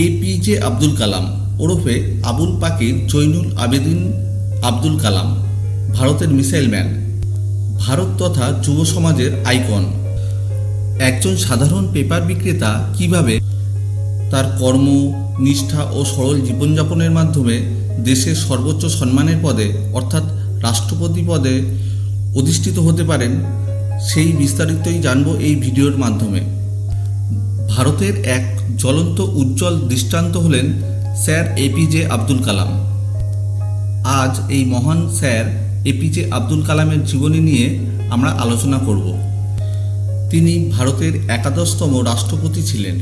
APJ Abdul Kalam ওরফে আবুল পাকির জৈনুল আবেদিন আব্দুল কালাম, ভারতের missile man. Bharat তথা যুব সমাজের আইকন। একজন সাধারণ পেপার বিক্রেতা কীভাবে তার কর্ম, নিষ্ঠা ও সরল জীবনযাপনের মাধ্যমে দেশের সর্বোচ্চ সম্মানের পদে, অর্থাৎ রাষ্ট্রপতি পদে অধিষ্ঠিত হতে পারেন, সেই বিস্তারিতই জানব এই ভিডিওর মাধ্যমে। ভারতের এক জ্বলন্ত উজ্জ্বল দৃষ্টান্ত হলেন স্যার এপিজে আব্দুল কালাম। আজ এই মহান স্যার এপিজে আব্দুল কালামের জীবনী নিয়ে আমরা আলোচনা করব। তিনি ভারতের একাদশতম রাষ্ট্রপতি ছিলেন।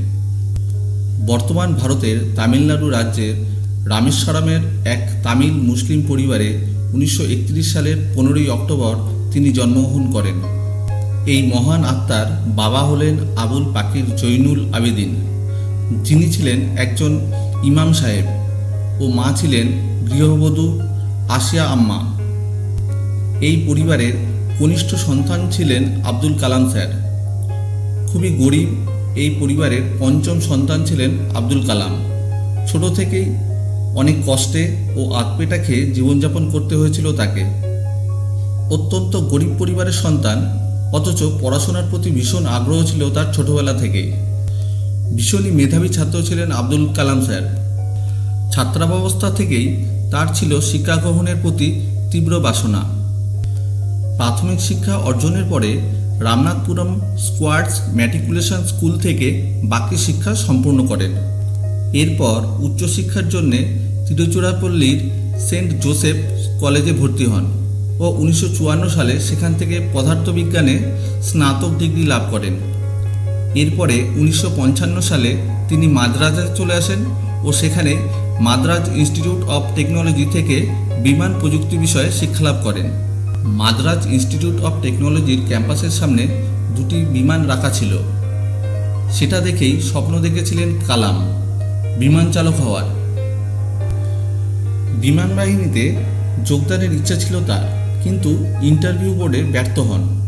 বর্তমান ভারতের তামিলনাড়ু রাজ্যের রামেশ্বরমের এক তামিল মুসলিম পরিবারে উনিশশো একত্রিশ সালের পনেরোই অক্টোবর তিনি জন্মগ্রহণ করেন। এই মহান আত্মার বাবা হলেন আবুল পাকির জৈনুল আবেদিন। যিনি ছিলেন একজন ইমাম সাহেব ও মা ছিলেন গৃহবধূ আসিয়া আম্মা। এই পরিবারের কনিষ্ঠ সন্তান ছিলেন আব্দুল কালাম স্যার। খুবই গরিব এই পরিবারের পঞ্চম সন্তান ছিলেন আব্দুল কালাম। ছোট থেকেই অনেক কষ্টে ও আতপেটা খেয়ে জীবনযাপন করতে হয়েছিল তাকে। অত্যন্ত গরিব পরিবারের সন্তান অথচ পড়াশোনার প্রতি ভীষণ আগ্রহ ছিল তার ছোটবেলা থেকেই ভীষণই মেধাবী ছাত্র ছিলেন আব্দুল কালাম স্যার। ছাত্রাবস্থা থেকেই তার ছিল শিক্ষা গ্রহণের প্রতি তীব্র বাসনা। প্রাথমিক শিক্ষা অর্জনের পরে রামনাথপুরম স্কোয়াডস ম্যাট্রিকুলেশন স্কুল থেকে বাকি শিক্ষা সম্পূর্ণ করেন। এরপর উচ্চশিক্ষার জন্যে তিরুচিরাপল্লীর সেন্ট জোসেফ কলেজে ভর্তি হন। ও উনিশশো চুয়ান্ন সালে সেখান থেকে পদার্থবিজ্ঞানে স্নাতক ডিগ্রি লাভ করেন। এরপরে উনিশশো পঞ্চান্ন সালে তিনি মাদ্রাজে চলে আসেন ও সেখানে মাদ্রাজ ইনস্টিটিউট অফ টেকনোলজি থেকে বিমান প্রযুক্তি বিষয়ে শিক্ষালাভ করেন। মাদ্রাজ ইনস্টিটিউট অফ টেকনোলজির ক্যাম্পাসের সামনে দুটি বিমান রাখা ছিল। সেটা দেখেই স্বপ্ন দেখেছিলেন কালাম, বিমান চালক হওয়ার। বিমান বাহিনীতে যোগদানের ইচ্ছা ছিল তার। কিন্তু ইন্টারভিউ বোর্ডে ব্যর্থ হন।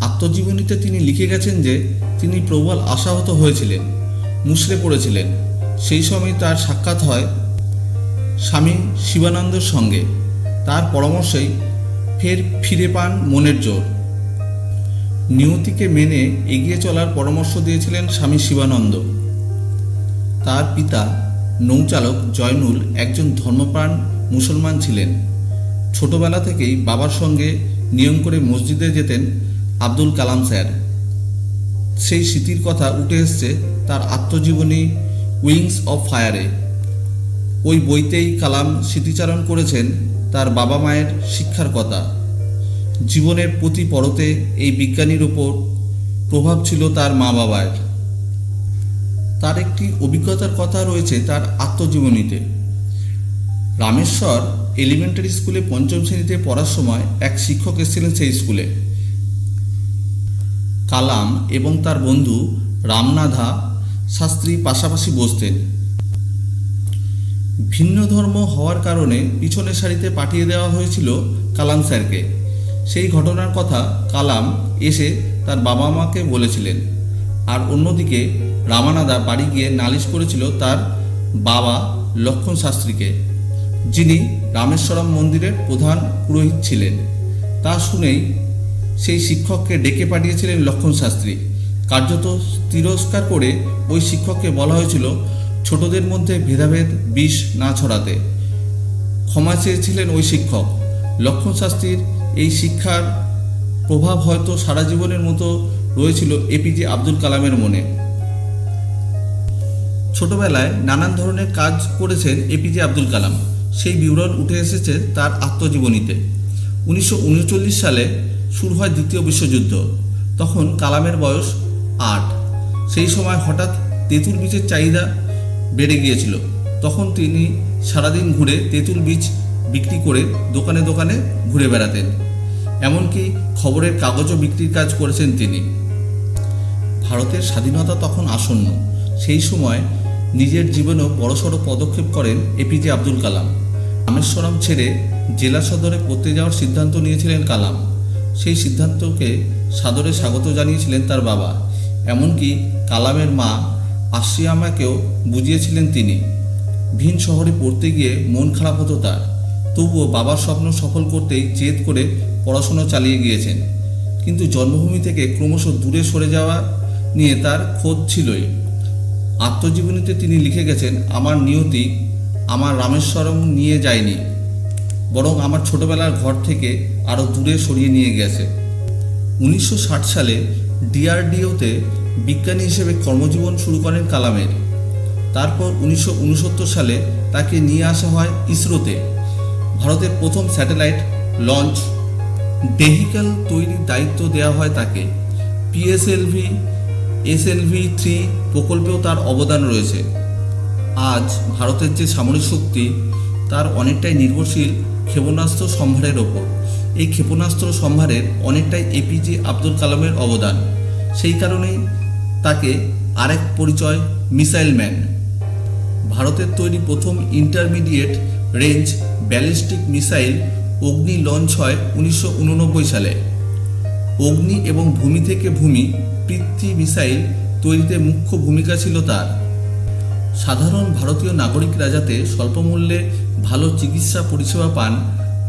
আত্মজীবনীতে তিনি লিখে গেছেন যে, তিনি প্রবল আশাহত হয়েছিলেন মুসড়ে পড়েছিলেন। সেই সময় তার সাক্ষাৎ হয় স্বামী শিবানন্দের সঙ্গে। তার পরামর্শেই ফের ফিরে পান মনের জোর। নিয়তিকে মেনে এগিয়ে চলার পরামর্শ দিয়েছিলেন স্বামী শিবানন্দ। তার পিতা, নৌচালক জয়নুল একজন ধর্মপ্রাণ মুসলমান ছিলেন। ছোটবেলা থেকেই বাবার সঙ্গে নিয়ম করে মসজিদে যেতেন আব্দুল কালাম স্যার। সেই স্মৃতির কথা উঠে এসছে তার আত্মজীবনী উইংস অফ ফায়ারে। ওই বইতেই কালাম স্মৃতিচারণ করেছেন তার বাবা মায়ের শিক্ষার কথা। জীবনের প্রতি পরতে এই বিজ্ঞানীর ওপর প্রভাব ছিল তার মা বাবার। তার একটি অভিজ্ঞতার কথা রয়েছে তার আত্মজীবনীতে। রামেশ্বর এলিমেন্টারি স্কুলে পঞ্চম শ্রেণীতে পড়ার সময় এক শিক্ষক এসেছিলেন সেই স্কুলে কালাম এবং তার বন্ধু রামনাথা শাস্ত্রী পাশাপাশি বসতেন। ভিন্ন ধর্ম হওয়ার কারণে পিছনের সারিতে পাঠিয়ে দেওয়া হয়েছিল কালাম স্যারকে। সেই ঘটনার কথা কালাম এসে তার বাবা মাকে বলেছিলেন। আর অন্যদিকে রামানাদা বাড়ি গিয়ে নালিশ করেছিল তার বাবা লক্ষণ শাস্ত্রীকে। যিনি রামেশ্বরম মন্দিরের প্রধান পুরোহিত ছিলেন। তা শুনেই সেই শিক্ষককে ডেকে পাঠিয়েছিলেন লক্ষণ শাস্ত্রী। কার্যত তিরস্কার করে ওই শিক্ষককে বলা হয়েছিল, ছোটদের মধ্যে ভেদাভেদ, বিষ না ছড়াতে। ক্ষমা চেয়েছিলেন ওই শিক্ষক। লক্ষণ শাস্ত্রীর এই শিক্ষার প্রভাব হয়তো সারা জীবনের মতো রয়েছিল এপিজে আব্দুল কালামের মনে। ছোটবেলায় নানান ধরনের কাজ করেছেন এপিজে আব্দুল কালাম। সেই বিবরণ উঠে এসেছে তার আত্মজীবনীতে। উনিশশো উনচল্লিশ সালে শুরু হয় দ্বিতীয় বিশ্বযুদ্ধ, তখন কালামের বয়স আট। সেই সময় হঠাৎ তেঁতুল বীজের চাহিদা বেড়ে গিয়েছিল। তখন তিনি সারাদিন ঘুরে তেঁতুল বীজ বিক্রি করে দোকানে দোকানে ঘুরে বেড়াতেন। এমনকি খবরের কাগজও বিক্রির কাজ করেছেন তিনি। ভারতের স্বাধীনতা তখন আসন্ন। সেই সময় নিজের জীবনেও বড়সড় পদক্ষেপ করেন এপিজে আব্দুল কালাম। রামেশ্বরম ছেড়ে জেলা সদরে পড়তে যাওয়ার সিদ্ধান্ত নিয়েছিলেন কালাম। সেই সিদ্ধান্তকে সাদরে স্বাগত জানিয়েছিলেন তার বাবা। এমনকি কালামের মা আশিয়ামাকেও বুঝিয়েছিলেন তিনি। ভিন শহরে পড়তে গিয়ে মন খারাপ হতো তার। তবুও বাবার স্বপ্ন সফল করতেই জেদ করে পড়াশোনা চালিয়ে গিয়েছেন। কিন্তু জন্মভূমি থেকে ক্রমশ দূরে সরে যাওয়া নিয়ে তার খোঁজ ছিলই। আত্মজীবনীতে তিনি লিখে গেছেন, আমার নিয়তি আমার রামেশ্বরম নিয়ে যায়নি, বরং আমার ছোটবেলার ঘর থেকে আরও দূরে সরিয়ে নিয়ে গেছে। উনিশশো ষাট সালে ডিআরডিওতে বিজ্ঞানী হিসেবে কর্মজীবন শুরু করেন কালামের। তারপর উনিশশো উনসত্তর সালে তাকে নিয়ে আসা হয় ইসরোতে। ভারতের প্রথম স্যাটেলাইট লঞ্চ, ভেহিক্যাল তৈরির দায়িত্ব দেওয়া হয় তাকে। পিএসএলভি, এসএলভি থ্রি প্রকল্পেও তার অবদান রয়েছে। আজ ভারতের যে সামরিক শক্তি, তার অনেকটাই নির্ভরশীল ক্ষেপণাস্ত্র সম্ভারের ওপর। এই ক্ষেপণাস্ত্র সম্ভারের অনেকটাই এপিজে আব্দুল কালামের অবদান। সেই কারণেই তাকে আরেক পরিচয়, মিসাইল ম্যান। ভারতের তৈরি প্রথম intermediate range ballistic missile Agni launch হয় উনিশশো উননব্বই সালে। অগ্নি এবং ভূমি থেকে ভূমি, পৃথ্বী মিসাইল তৈরিতে মুখ্য ভূমিকা ছিল তার। সাধারণ ভারতীয় নাগরিকরা যাতে স্বল্প মূল্যে ভালো চিকিৎসা পরিষেবা পান,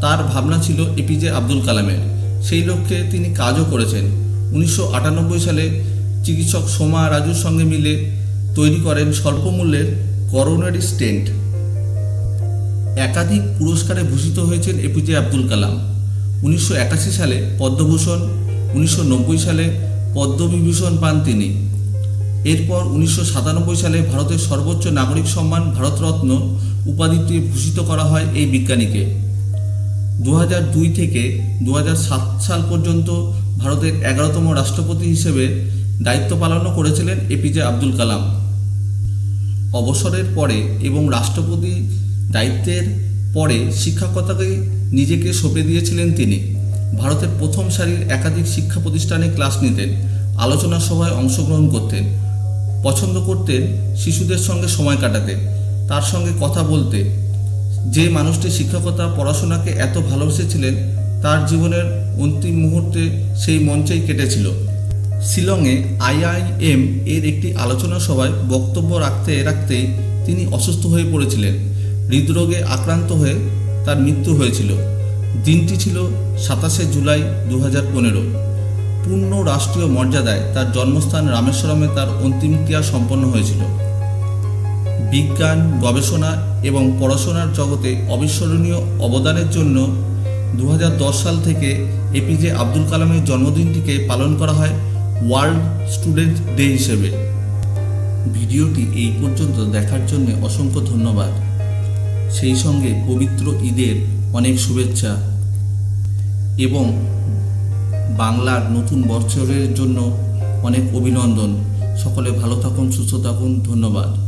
তার ভাবনা ছিল এপিজে আব্দুল কালামের। সেই লক্ষ্যে তিনি কাজও করেছেন। উনিশশো আটানব্বই সালে চিকিৎসক সোমা রাজুর সঙ্গে মিলে তৈরি করেন স্বল্প মূল্যের করোনারি স্টেন্ট। একাধিক পুরস্কারে ভূষিত হয়েছেন এপিজে আব্দুল কালাম। উনিশশো একাশি সালে পদ্মভূষণ, উনিশশো নব্বই সালে পদ্মবিভূষণ পান তিনি। এরপর উনিশশো সাতানব্বই সালে ভারতের সর্বোচ্চ নাগরিক সম্মান ভারতরত্ন উপাধিতে ভূষিত করা হয় এই বিজ্ঞানীকে। দু দুই থেকে দু সাল পর্যন্ত ভারতের এগারোতম রাষ্ট্রপতি হিসেবে দায়িত্ব পালনও করেছিলেন এপিজে আব্দুল কালাম। অবসরের পরে এবং রাষ্ট্রপতি দায়িত্বের পরে শিক্ষকতাকে নিজেকে সঁপে দিয়েছিলেন তিনি। ভারতের প্রথম সারির একাধিক শিক্ষা প্রতিষ্ঠানে ক্লাস নিতেন, আলোচনা সভায় অংশগ্রহণ করতেন। পছন্দ করতেন শিশুদের সঙ্গে সময় কাটাতে। তার সঙ্গে কথা বলতে। যে মানুষটি শিক্ষকতা, পড়াশোনাকে এত ভালোবেসেছিলেন, তার জীবনের অন্তিম মুহূর্তে সেই মঞ্চেই কেটেছিল। শিলংয়ে আইআইএম এর একটি আলোচনা সভায় বক্তব্য রাখতে রাখতেই তিনি অসুস্থ হয়ে পড়েছিলেন। হৃদরোগে আক্রান্ত হয়ে তার মৃত্যু হয়েছিল। দিনটি ছিল সাতাশে জুলাই দু হাজার পনেরো। পূর্ণ রাষ্ট্রীয় মর্যাদায় তার জন্মস্থান রামেশ্বরমে তার অন্তিম ক্রিয়া সম্পন্ন হয়েছিল। বিজ্ঞান, গবেষণা এবং পড়াশোনার জগতে অবিস্মরণীয় অবদানের জন্য দু হাজার দশ সাল থেকে এপিজে আব্দুল কালামের জন্মদিনটিকে পালন করা হয় ওয়ার্ল্ড স্টুডেন্ট ডে হিসেবে। ভিডিওটি এই পর্যন্ত দেখার জন্য অসংখ্য ধন্যবাদ। সেই সঙ্গে পবিত্র ঈদের অনেক শুভেচ্ছা এবং বাংলার নতুন বছরের জন্য অনেক অভিনন্দন। সকলে ভালো থাকুন সুস্থ থাকুন ধন্যবাদ।